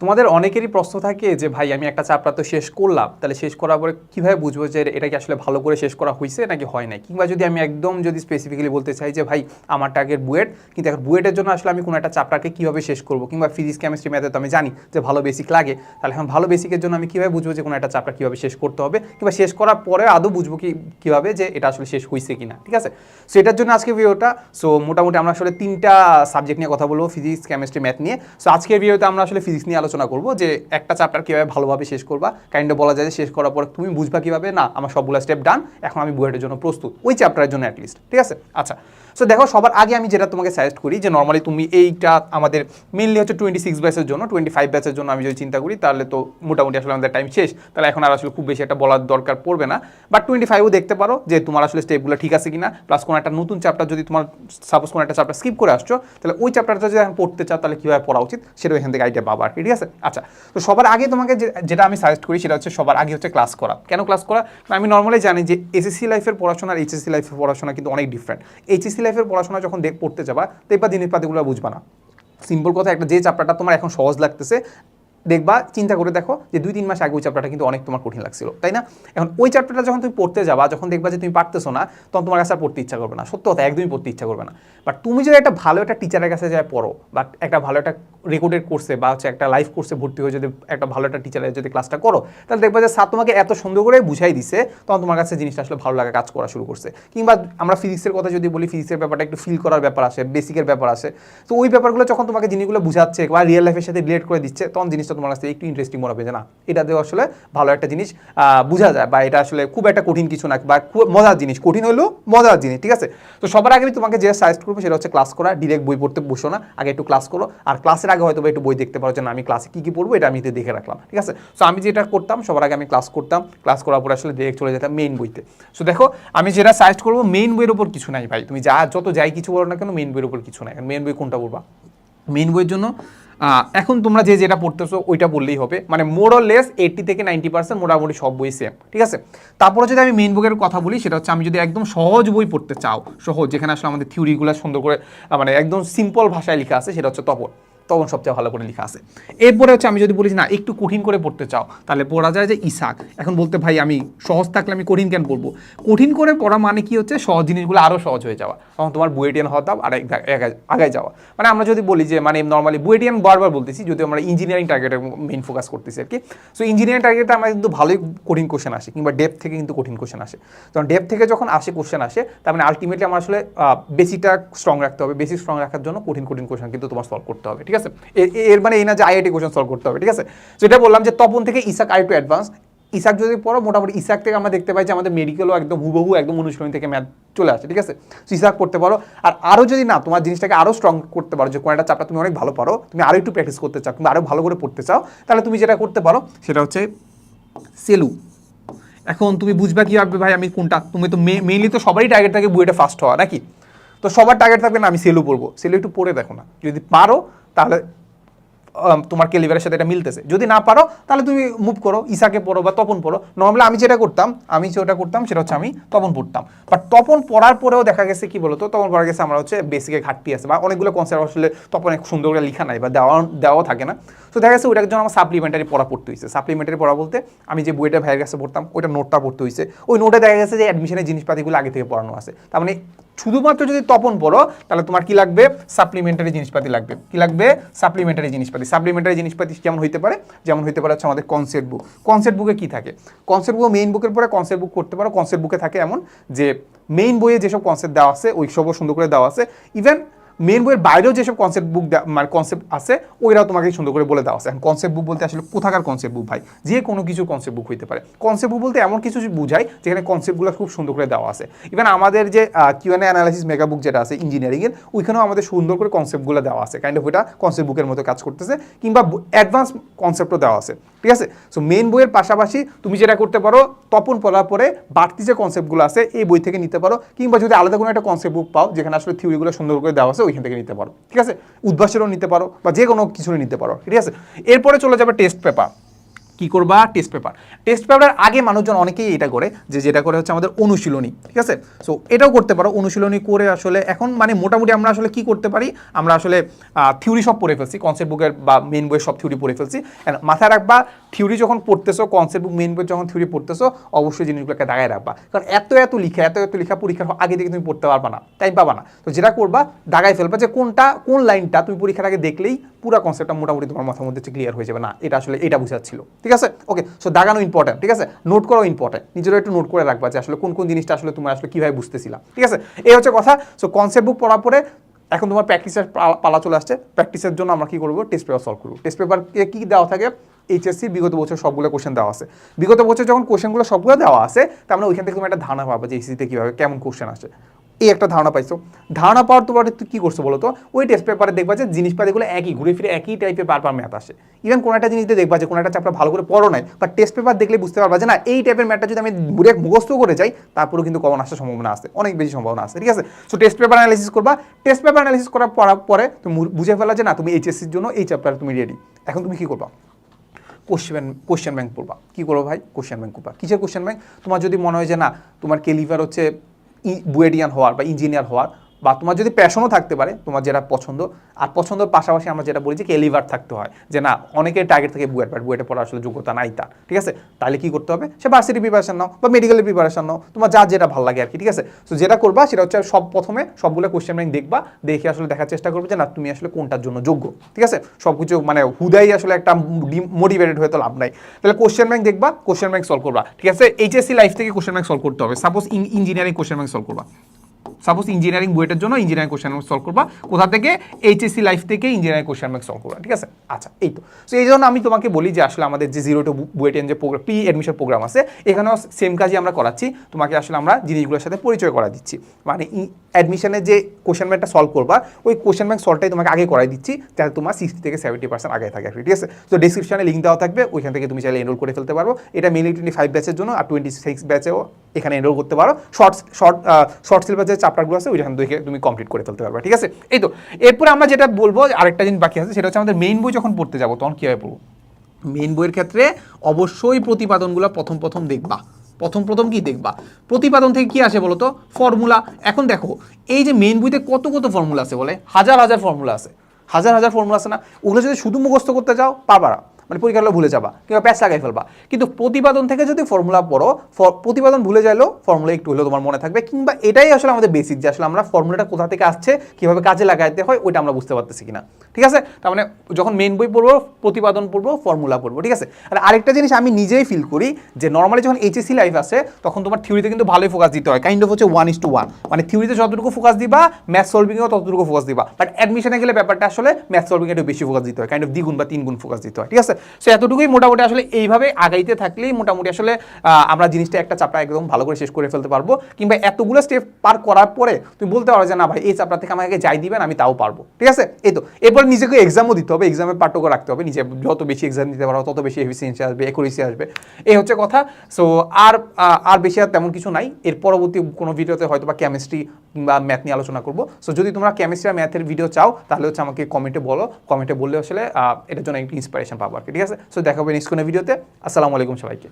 তোমাদের অনেকেরই প্রশ্ন থাকে যে, ভাই, আমি একটা চ্যাপ্টার তো শেষ করলাম। তাহলে শেষ করার পরে কীভাবে বুঝব যে এটা কি আসলে ভালো করে শেষ করা হয়েছে নাকি হয় নাই? কিংবা যদি আমি একদম যদি স্পেসিফিক্যালি বলতে চাই যে, ভাই, আমার টার্গেট বুয়েট, কিন্তু এখন বুয়েটের জন্য আসলে আমি কোনো একটা চ্যাপ্টারকে কীভাবে শেষ করব? কিংবা ফিজিক্স কেমিস্ট্রি ম্যাথে তো আমি জানি যে, ভালো বেসিক লাগে। তাহলে এখন ভালো বেসিকের জন্য আমি কীভাবে বুঝব যে, কোনো একটা চ্যাপ্টার কীভাবে শেষ করতে হবে? কিংবা শেষ করার পরে আদৌ বুঝব কি, কীভাবে যে, এটা আসলে শেষ হয়েছে কিনা। ঠিক আছে? সো এটার জন্য আজকে ভিডিওটা সো মোটামুটি আমরা আসলে তিনটা সাবজেক্ট নিয়ে কথা বলব ফিজিক্স কেমিস্ট্রি ম্যাথ নিয়ে। সো আজকের ভিডিওতে আমরা আসলে ফিজিক্স নিয়ে আলোচনা করব যে একটা চ্যাপ্টার কীভাবে ভালোভাবে শেষ করবা। কাইন্ড বলা যায় শেষ করার পর তুমি বুঝবা কীভাবে, না, আমার সবগুলো স্টেপ ডান এখন আমি বুয়েটের জন্য প্রস্তুত। ওই চ্যাপ্টারের জন্য অ্যাটলিস্ট ঠিক আছে? আচ্ছা। সো দেখো, সবার আগে আমি যেটা তোমাকে সাজেস্ট করি যে নর্মালি তুমি এইটা আমাদের মেনলি হচ্ছে টোয়েন্টি সিক্স ব্যাচের জন্য টোয়েন্টি ফাইভ ব্যাচের জন্য আমি যদি চিন্তা করি, তাহলে তো মোটামুটি আসলে আমাদের টাইম শেষ। তাহলে এখন আর আসলে খুব বেশি একটা বলার দরকার পড়বে না। বাট টোয়েন্টি ফাইভও দেখতে পারো যে, তোমার আসলে স্টেপগুলো ঠিক আছে কিনা। প্লাস কোনো একটা নতুন চ্যাপ্টার যদি তোমার সাপোজ কোনো একটা চ্যাপ্টার স্কিপ করে আসছো, তাহলে ওই চ্যাপ্টারটা যদি এখন পড়তে চাও, তাহলে কীভাবে পড়া উচিত? সেটা এখান থেকে আইডিয়া পাবা ঠিক আছে? আচ্ছা তো সবার আগে তোমাকে যেটা আমি সাজেস্ট করি সেটা হচ্ছে সবার আগে হচ্ছে ক্লাস করা। কেন ক্লাস করা? আমি নর্মালি জানি যে এসএসসি লাইফের পড়াশোনা আর এইচএসসি লাইফের পড়াশোনা কিন্তু অনেক ডিফারেন্ট এইচএসসি লাইফের পড়াশোনা যখন দেখ, পড়তে যাবা তো এবার জিনিসপাতিগুলো বুঝবা না। সিম্পল কথা, একটা যে চাপটাটা তোমার এখন সহজ লাগতেছে দেখবা, চিন্তা করে দেখো যে দুই, তিন মাস আগে ওই চ্যাপ্টারটা কিন্তু অনেক তোমার কঠিন লাগছিল, তাই না? এখন ওই চ্যাপ্টারটা যখন তুমি পড়তে যাবা, যখন দেখবা যে তুমি পারতেছো না, তখন তোমার কাছে আর পড়তে ইচ্ছা করবে না। সত্য কথা, একদমই পড়তে ইচ্ছা করবে না। বাট তুমি যদি একটা ভালো একটা টিচারের কাছে যায় পড়ো বা একটা ভালো একটা রেকর্ডেড কোর্সে বা হচ্ছে একটা লাইভ কোর্সে ভর্তি হয়ে যদি একটা ভালো একটা টিচারের যদি ক্লাসটা করো, তাহলে দেখবা যে স্যার তোমাকে এত সুন্দর করে বুঝাই দিছে, তখন তোমার কাছে জিনিসটা আসলে ভালো লাগা কাজ করা শুরু করছে। কিংবা আমরা ফিজিক্সের কথা যদি বলি ফিজিক্সের ব্যাপারটা একটু ফিল করার ব্যাপার আসে বেসিকের ব্যাপার আসে। তো ওই ব্যাপারগুলো যখন তোমাকে জিনিসগুলো বুঝাচ্ছে বা রিয়েল লাইফের সাথে রিলেট করে দিচ্ছে, তখন জিনিসটা তোমার কাছে একটু ইন্টারেস্টিং মনে হবে না, এটা দিয়ে আসলে ভালো একটা জিনিস বোঝা যায় বা এটা আসলে খুব একটা কঠিন কিছু না বা খুব মজার জিনিস। কঠিন হলেও মজার জিনিস, ঠিক আছে? তো সবার আগে আমি তোমাকে যে সাজেস্ট করব সেটা হচ্ছে ক্লাস করা ডিরেক্ট বই পড়তে বসো না, আগে একটু ক্লাস করো। আর ক্লাসের আগে হয়তো একটু বই দেখতে পারো যে না, আমি ক্লাসে কী কী পড়ব এটা আমি দেখে রাখলাম, ঠিক আছে? সো আমি যেটা করতাম, সবার আগে আমি ক্লাস করতাম। ক্লাস করার পরে আসলে ডিরেক্ট চলে যেতাম মেইন বইতে। সো দেখো, আমি যেটা সাজেস্ট করব মেইন বইয়ের উপর কিছু নাই ভাই। তুমি যা, যত যাই কিছু বলো না কেন মেইন বইয়ের উপর কিছু নাই। মেইন বই কোনটা পড়বা? মেইন বইয়ের জন্য এখন তোমরা যে যেটা পড়তেছো, ওইটা বললেই হবে। মানে মোর লেস এইটটি থেকে নাইনটি পার্সেন্ট মোটামুটি সব বই সেম ঠিক আছে? তারপরে যদি আমি মেন বুকের কথা বলি, সেটা হচ্ছে আমি যদি একদম সহজ বই পড়তে চাও, সহজ, যেখানে আসলে আমাদের থিওরিগুলো সুন্দর করে মানে একদম সিম্পল ভাষায় লেখা আছে, সেটা হচ্ছে তপন। তখন সবচেয়ে ভালো করে লেখা আছে। এরপরে হচ্ছে আমি যদি বলি না, একটু কঠিন করে পড়তে চাও, তাহলে পড়া যায় যে ইসাক। এখন বলতে, ভাই, আমি সহজ থাকলে আমি কঠিন কেন পড়ব? কঠিন করে পড়া মানে কি হচ্ছে? সহজ জিনিসগুলো আরও সহজ হয়ে যাওয়া। তখন তোমার বুয়েটিয়ান হওয়া আর আগায় যাওয়া। মানে আমরা যদি বলি যে মানে নর্মালি বুয়েটিয়ান বারবার বলতেছি, যদি আমরা ইঞ্জিনিয়ারিং টার্গেটে মেইন ফোকাস করতেছি আর কি সো ইঞ্জিনিয়ারিং টার্গেটে আমরা কিন্তু ভালোই কঠিন কোশ্চেন আসে, কিংবা ডেপ থেকে কিন্তু কঠিন কোশ্চেন আসে। তখন ডেপ থেকে যখন আসে কোশ্চেন আসে, তার মানে আলটিমেটলি আমার আসলে বেসিকটা স্ট্রং রাখতে হবে। বেসিক স্ট্রং রাখার জন্য কঠিন কঠিন কোশ্চেন কিন্তু তোমার সলভ করতে হবে, ঠিক আছে? এ- এর মানে এই না যে আইআইটি কোশ্চেন সলভ করতে হবে, ঠিক আছে? যেটা বললাম যে তপন থেকে Ishak I to advance Ishak যদি পড়ো, মোটামুটি ইসাক থেকে আমরা দেখতে পাই যে আমাদের মেডিকেলও একদম হুবহু একদম অনুশীলনী থেকে ম্যাথ চলে আসে, ঠিক আছে? So, ইসাক পড়তে পারো। আর আরও যদি না, তোমার জিনিসটাকে আরও স্ট্রং করতে পারো, যে কোনো একটা চাপটা তুমি অনেক ভালো পারো, তুমি আরও একটু প্র্যাকটিস করতে চাও, তুমি আরও ভালো করে পড়তে চাও, তাহলে তুমি যেটা করতে পারো, সেটা হচ্ছে সেলু। এখন তুমি বুঝবা কীভাবে ভাই, আমি কোনটা? তুমি তো মেইনলি তো সবারই টার্গেট থাকে বুয়েটে ফার্স্ট হওয়া, নাকি? তো সবার টার্গেট থাকবে না, আমি সেলু পড়ব। সেলু একটু পড়ে দেখো না। যদি পারো তাহলে তোমার কেলিভারের সাথে এটা মিলতেছে। যদি না পারো, তাহলে তুমি মুভ করো, ইসাকে পড়ো বা তপন পড়ো। নর্মালি আমি যেটা করতাম, আমি যেটা করতাম, সেটা হচ্ছে আমি তপন পড়তাম। বাট তপন পড়ার পরেও দেখা গেছে কি বলতো, তপন পড়া গেছে আমরা হচ্ছে বেসিকে ঘাটতি আছে। বা অনেকগুলো কনসেপ্ট আসলে তপন এক সুন্দর করে লেখা নাই বা দেওয়া, দেওয়াও থাকে না। তো দেখা গেছে ওইটার জন্য আমার সাপ্লিমেন্টারি পড়া পড়তে হয়েছে সাপ্লিমেন্টারি পড়া বলতে আমি যে বইটা ভাইয়ের কাছে পড়তাম, ওইটা নোটটা পড়তে হয়েছে ওই নোটে দেখা গেছে যে অ্যাডমিশনের জিনিসপাতিগুলো আগে থেকে পড়ানো আছে। তার মানে শুধুমাত্র যদি তপন পড়ো, তাহলে তোমার কি লাগবে? সাপ্লিমেন্টারি জিনিসপাতি লাগবে। কি লাগবে? সাপ্লিমেন্টারি জিনিসপাতি। সাপ্লিমেন্টারি জিনিসপাতি যেমন হইতে পারে, যেমন হইতে পারে হচ্ছে আমাদের কনসেপ্ট বুক কনসেপ্ট বুকে কী থাকে? কনসেপ্ট বুক মেইন বুকের পরে কনসেপ্ট বুক করতে পারো। কনসেপ্ট বুকে থাকে এমন যে মেইন বইয়ে যেসব কনসেপ্ট দেওয়া আছে ওই সবও সুন্দর করে দেওয়া আছে। ইভেন মেন বইয়ের বাইরেও যেসব কনসেপ্ট বুক মানে কনসেপ্ট আছে, ওইরাও তোমাকে সুন্দর করে বলে দেওয়া আছে। এখন কনসেপ্ট বুক বলতে আসলে কোথাকার কনসেপ্ট বুক ভাই? যে কোনো কিছু কনসেপ্ট বুক হইতে পারে। কনসেপ্ট বুক বলতে এমন কিছু বুঝায় যেখানে কনসেপ্টগুলো খুব সুন্দর করে দেওয়া আছে। ইভেন আমাদের যে কিউএন অ্যানালাইসিস মেগা বুক যেটা আছে ইঞ্জিনিয়ারিংয়ের ওইখানেও আমাদের সুন্দর করে কনসেপ্টগুলো দেওয়া আছে। কাইন্ড অফ ওইটা কনসেপ্ট বুকের মতো কাজ করতেছে, কিংবা অ্যাডভান্স কনসেপ্টও দেওয়া আছে। ঠিক আছে? সো মেন বইয়ের পাশাপাশি তুমি যেটা করতে পারো, তপন পড়ার পরে বাড়তি যে কনসেপ্টগুলো আছে, এই বই থেকে নিতে পারো। কিংবা যদি আলাদা কোনো একটা কনসেপ্ট বুক পাও, যেখানে আসলে থিওরিগুলো সুন্দর করে দেওয়া আছে ওইখান থেকে নিতে পারো, ঠিক আছে? উদ্ভাসেরও নিতে পারো বা যে কোনো কিছু নিতে পারো, ঠিক আছে? এরপরে চলে যাবে টেস্ট পেপার কি করবা? টেস্ট পেপার টেস্ট পেপারের আগে মানুষজন অনেকেই এটা করে, যে যেটা করে হচ্ছে আমাদের অনুশীলনী, ঠিক আছে? সো এটাও করতে পারো। অনুশীলনী করে আসলে এখন মানে মোটামুটি আমরা আসলে কি করতে পারি? আমরা আসলে থিওরি সব পড়ে ফেলছি কনসেপ্ট বুকের বা মেন বইয়ের সব থিওরি পড়ে ফেলছি। মাথায় রাখবা থিওরি যখন পড়তেছো কনসেপ্ট বুক মেন বই যখন থিওরি পড়তেছো, অবশ্যই জিনিসগুলোকে দাগায় রাখবা। কারণ এত এত লিখা, এত এত লিখা পরীক্ষার আগে থেকে তুমি পড়তে পারবা না টাইম পাবা না। তো যেটা করবা, দাগায় ফেলবা যে কোনটা, কোন লাইনটা তুমি পরীক্ষার আগে দেখলেই পুরো কনসেপ্টটা মোটামুটি তোমার মাথার মধ্যে ক্লিয়ার হয়ে যাবে। না, এটা আসলে এটা বুঝাচ্ছিল। ঠিক আছে? ওকে সো দাগানো ইম্পর্টেন্ট ঠিক আছে? নোট করাও ইম্পর্টেন্ট নিজেরও একটু নোট করে রাখবা যে আসলে কোন কোন জিনিসটা আসলে তুমি আসলে কীভাবে বুঝতেছিলা, ঠিক আছে? এই হচ্ছে কথা সো কনসেপ্ট বুক পড়ার পরে এখন তোমার প্র্যাকটিসের পালা চলে আসছে প্র্যাকটিসের জন্য আমরা কি করব? টেস্ট পেপার সলভ করব। টেস্ট পেপারকে কী দেওয়া থাকে? এইচএসসি বিগত বছর সবগুলো কোশ্চেন দেওয়া আছে। বিগত বছর যখন কোশ্চেনগুলো সবগুলো দেওয়া আছে, তার মানে ওইখান থেকে তুমি একটা ধারণা পাবা যে এইচএসিতে কীভাবে, কেমন কোশ্চেন আসে। এই একটা ধারণা পাইছো। ধারণা পাওয়ার তোমার তুই কী করছ বলো তো? ওই টেস্ট পেপারে দেখবা যে জিনিসপাতিগুলো একই, ঘুরে ফিরে একই টাইপের বারবার ম্যাথ আসে। ইভেন কোনো একটা জিনিস দেখবা যে কোনো একটা চ্যাপ্টার ভালো করে পড়ো নাই বা টেস্ট পেপার দেখলে বুঝতে পারবা যে না, এই টাইপের ম্যাথটা যদি আমি ঘুরে মুখস্থ করে যাই, তারপরেও কিন্তু কমন আসার সম্ভাবনা আছে, অনেক বেশি সম্ভাবনা আছে, ঠিক আছে? সো টেস্ট পেপার অ্যানালিসিস করবা। টেস্ট পেপার অ্যানালিসিস করার পরে তুমি বুঝে ফেলা যে না, তুমি এইচএসসির জন্য এই চ্যাপ্টার তুমি রেডি এখন তুমি কী করবা? কোশ্চেন কোশ্চেন ব্যাংক পড়বা। কী করব ভাই? কোশ্চেন ব্যাংক পড়বা। কিসের কোশ্চেন ব্যাংক তোমার যদি মনে হয় যে না, তোমার কেলিভার হচ্ছে বুয়েডিয়ান হওয়ার বা ইঞ্জিনিয়ার হওয়ার বা তোমার যদি প্যাশনও থাকতে পারে, তোমার যেটা পছন্দ, আর পছন্দের পাশাপাশি আমরা যেটা বলি যে কেলিভার থাকতে হয়। যে না, অনেকের টার্গেট থাকে বুয়েট বাট বুয়েটে পড়ার আসলে যোগ্যতা নাই তার, ঠিক আছে? তাহলে কি করতে হবে? সে ভার্সিটি প্রিপারেশন নাও, বা মেডিকেলের প্রিপারেশন নাও, তোমার যা যেটা ভালো লাগে আর কি, ঠিক আছে? তো যেটা করবা, সেটা হচ্ছে সব প্রথমে সবগুলো কোয়েশ্চেন ব্যাংক দেখবা, দেখে আসলে দেখার চেষ্টা করবে যে না, তুমি আসলে কোনটার জন্য যোগ্য, ঠিক আছে? সব কিছু মানে হুদাই আসলে একটা মোটিভেটেড হয়ে তো লাভ নাই। তাহলে কোশ্চেন ব্যাংক দেখবা কোশ্চেন ব্যাংক সলভ করবা, ঠিক আছে? এইচএসসি লাইফ থেকে কোশ্চেন ব্যাংক সলভ করতে হবে। Suppose engineering question bank solve করবা। সাপোজ ইঞ্জিনিয়ারিং বুয়েটের জন্য ইঞ্জিনিয়ারিং কোশ্চেন ব্যাংক সলভ করবা, কোথা থেকে? এইচএসসি লাইফ থেকে ইঞ্জিনিয়ারিং কোশ্চেন ব্যাংক সলভ করবা, ঠিক আছে? আচ্ছা এই তো। সো এই জন্য আমি তোমাকে বলি যে আসলে আমাদের যে জিরো টু বুয়েটেন যে প্রোগ্রাম প্রি অ্যাডমিশন প্রোগ্রাম আছে, এখানেও সেম কাজই আমরা করাচ্ছি। তোমাকে আসলে আমরা জিনিসগুলোর সাথে পরিচয় করা দিচ্ছি। মানে অ্যাডমিশনের যে কোশ্চেন ব্যাংকটা সলভ করবা, ওই কোশ্চেন ব্যাংক সলভটাই তোমাকে আগে করাই দিচ্ছি, যাতে তোমার সিক্সটি থেকে সেভেন্টি পার্সেন্ট আগে থাকে ঠিক আছে? তো ডিসক্রিপশনে লিঙ্ক দেওয়া থাকবে, ওইখান থেকে তুমি চাইলে এনরোল করে ফেলতে পারব এটা মেনলি টোয়েন্টি ফাইভ ব্যাচের জন্য, আর টোয়েন্টি সিক্স ব্যাচেও এখানে এনরোল করতে পারো। শর্ট শর্ট শর্ট সিলেবাস যে চ্যাপ্টারগুলো আছে ওইখান থেকে তুমি কমপ্লিট করে ফেলতে পারবে, ঠিক আছে? এই তো, এরপরে আমরা যেটা বলব, আরেকটা জিনিস বাকি আছে, সেটা হচ্ছে আমাদের মেইন বই যখন পড়তে যাব, তখন কীভাবে পড়ব? মেইন বইয়ের ক্ষেত্রে অবশ্যই প্রতিপাদনগুলো প্রথম প্রথম দেখবা। প্রথম প্রথম কি দেখবা? প্রতিপাদন থেকে কি আসে বলো তো ফর্মুলা এখন দেখো, এই যে মেইন বইতে কত কত ফর্মুলা আছে বলে? হাজার হাজার ফর্মুলা আছে। হাজার হাজার ফর্মুলা আছে না? ওগুলো যদি শুধু মুখস্থ করতে যাও পারবা না। মানে পরীক্ষা হলে ভুলে যাবা কিংবা প্যাচ লাগাই ফেলবা। কিন্তু প্রতিপাদন থেকে যদি ফর্মুলা পড়ো প্রতিপাদন ভুলে যাইলেও ফর্মুলা একটু হলেও তোমার মনে থাকবে। কিংবা এটাই আসলে আমাদের বেসিক যে আসলে আমরা ফর্মুলাটা কোথা থেকে আসছে, কীভাবে কাজে লাগাইতে হয়, ওইটা আমরা বুঝতে পারতেছি কিনা। ঠিক আছে? তার মানে যখন মেন বই পড়ব, প্রতিপাদন পড়ব ফর্মুলা পড়ব, ঠিক আছে? আর আরেকটা জিনিস আমি নিজেই ফিল করি যে নর্মালি যখন এইচএসসি লাইফ আসে, তখন তোমার থিওরিতে কিন্তু ভালোই ফোকাস দিতে হয়। কাইন্ড অফ হচ্ছে ওয়ান ইস টু ওয়ান মানে থিওরিতে যতটুকু ফোকাস দিবা ম্যাথ সলভিংয়েও ততটুকু ফোকাস দিবা। বাট অ্যাডমিশনে গেলে ব্যাপারটা আসলে ম্যাথ সলভিং একটু বেশি ফোকাস দিতে হয়। কাইন্ড অফ দ্বিগুণ বা তিন গুণ ফোকাস দিতে হয়। ঠিক আছে? সো এতটুকুই মোটামুটি আসলে এইভাবে আগাইতে থাকলেই মোটামুটি আসলে আমরা জিনিসটা একটা চাপটা একদম ভালো করে শেষ করে ফেলতে পারব। কিংবা এতগুলো স্টেপ পার করার পরে তুমি বলতে পারো যে, না ভাই, এই চাপটা থেকে আমাকে যাই দিবেন, আমি তাও পারব। ঠিক আছে? এই তো। এরপর নিজেকে এক্সামও দিতে হবে। এক্সামের পার্টও রাখতে হবে। নিজে যত বেশি এক্সাম দিতে পারো, তত বেশি এফিসিয়েন্সি আসবে একুরেসি আসবে। এই হচ্ছে কথা। সো আর আর বেশি আর তেমন কিছু নাই। এর পরবর্তী কোনো ভিডিওতে হয়তো বা কেমিস্ট্রি কিংবা ম্যাথ নিয়ে আলোচনা করব। সো যদি তোমরা কেমিস্ট্রি আর ম্যাথের ভিডিও চাও, তাহলে হচ্ছে আমাকে কমেন্টে বলো। কমেন্টে বললে আসলে এটার জন্য একটু ইন্সপিরেশন পাবো আর কি, ঠিক আছে? সো দেখাবো নেক্সট কোনো ভিডিওতে আসসালামু আলাইকুম সবাইকে।